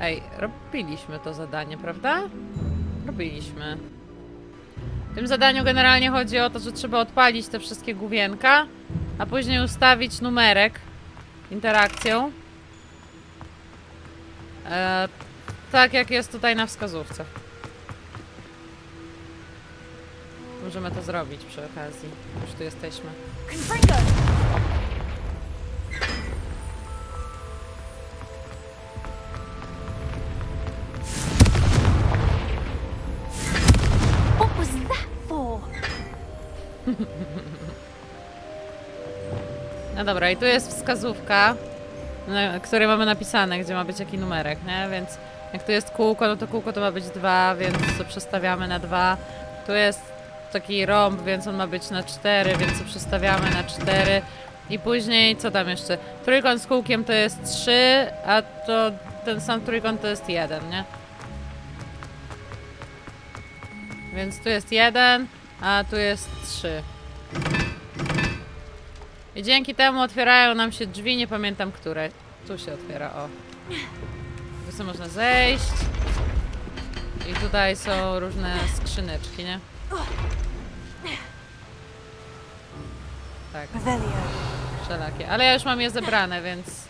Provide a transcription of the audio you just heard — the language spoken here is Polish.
Ej, robiliśmy to zadanie, prawda? Robiliśmy. W tym zadaniu generalnie chodzi o to, że trzeba odpalić te wszystkie główienka, a później ustawić numerek interakcją. E, tak jak jest tutaj na wskazówce. Możemy to zrobić przy okazji. Już tu jesteśmy. Confringo! No dobra, i tu jest wskazówka, na której mamy napisane, gdzie ma być jaki numerek, nie? Więc jak tu jest kółko, no to kółko to ma być dwa, więc to przestawiamy na dwa. Tu jest taki rąb, więc on ma być na cztery, więc to przestawiamy na cztery. I później, co tam jeszcze? Trójkąt z kółkiem to jest trzy, a to ten sam trójkąt to jest jeden, nie? Więc tu jest jeden, a tu jest trzy. I dzięki temu otwierają nam się drzwi, nie pamiętam które. Tu się otwiera, o. Tu sobie można zejść. I tutaj są różne skrzyneczki, nie? Tak, wszelakie. Ale ja już mam je zebrane, więc